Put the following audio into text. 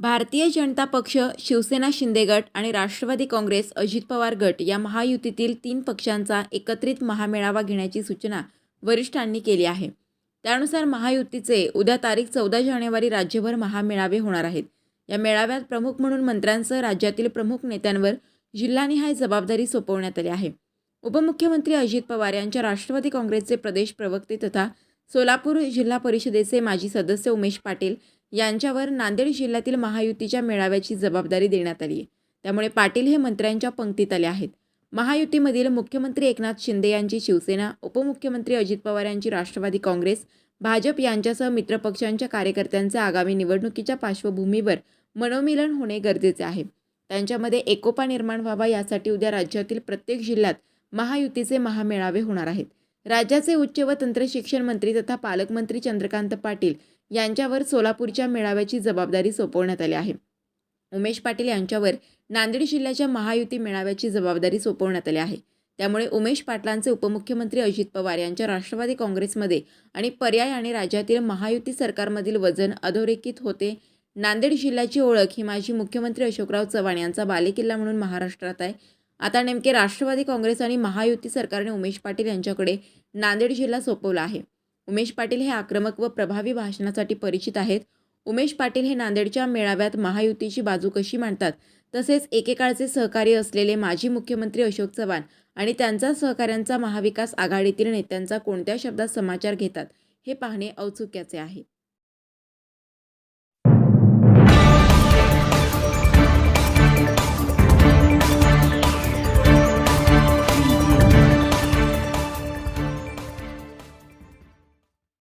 भारतीय जनता पक्ष शिवसेना शिंदे गट आणि राष्ट्रवादी काँग्रेस अजित पवार गट या महायुतीतील तीन पक्षांचा एकत्रित महामेळावा घेण्याची सूचना वरिष्ठांनी केली आहे. त्यानुसार महायुतीचे उद्या तारीख चौदा जानेवारी राज्यभर महामेळावे होणार आहेत. या मेळाव्यात प्रमुख म्हणून मंत्र्यांसह राज्यातील प्रमुख नेत्यांवर जिल्हानिहाय जबाबदारी सोपवण्यात आली आहे. उपमुख्यमंत्री अजित पवार यांच्या राष्ट्रवादी काँग्रेसचे प्रदेश प्रवक्ते तथा सोलापूर जिल्हा परिषदेचे माजी सदस्य उमेश पाटील यांच्यावर नांदेड जिल्ह्यातील महायुतीच्या मेळाव्याची जबाबदारी देण्यात आली. आहे त्यामुळे पाटील हे मंत्र्यांच्या पंक्तीत आले आहेत. महायुतीमधील मुख्यमंत्री एकनाथ शिंदे यांची शिवसेना उपमुख्यमंत्री अजित पवार यांची राष्ट्रवादी काँग्रेस भाजप यांच्यासह मित्रपक्षांच्या कार्यकर्त्यांचे आगामी निवडणुकीच्या पार्श्वभूमीवर मनोमिलन होणे गरजेचे आहे. त्यांच्यामध्ये एकोपा निर्माण व्हावा यासाठी उद्या राज्यातील प्रत्येक जिल्ह्यात महायुतीचे महामेळावे होणार आहेत. राज्याचे उच्च व तंत्र शिक्षण मंत्री तथा पालकमंत्री चंद्रकांत पाटील यांच्यावर सोलापूरच्या मेळाव्याची जबाबदारी सोपवण्यात आली आहे. उमेश पाटील यांच्यावर नांदेड जिल्ह्याच्या महायुती मेळाव्याची जबाबदारी सोपवण्यात आली आहे. त्यामुळे उमेश पाटलांचे उपमुख्यमंत्री अजित पवार यांच्या राष्ट्रवादी काँग्रेसमध्ये आणि पर्याय आणि राज्यातील महायुती सरकारमधील वजन अधोरेखित होते नांदेड जिल्ह्याची ओळख ही माजी मुख्यमंत्री अशोकराव चव्हाण यांचा बालेकिल्ला म्हणून महाराष्ट्रात आहे. आता नेमके राष्ट्रवादी काँग्रेस आणि महायुती सरकारने उमेश पाटील यांच्याकडे नांदेड जिल्हा सोपवला आहे. उमेश पाटील हे आक्रमक व प्रभावी भाषणासाठी परिचित आहेत. उमेश पाटील हे नांदेडच्या मेळाव्यात महायुतीची बाजू कशी मांडतात? तसेच एकेकाळचे सहकारी असलेले माजी मुख्यमंत्री अशोक चव्हाण आणि त्यांचा सहकाऱ्यांचा महाविकास आघाडीतील नेत्यांचा कोणत्या शब्दात समाचार घेतात? हे पाहणे औत्सुक्याचे आहे.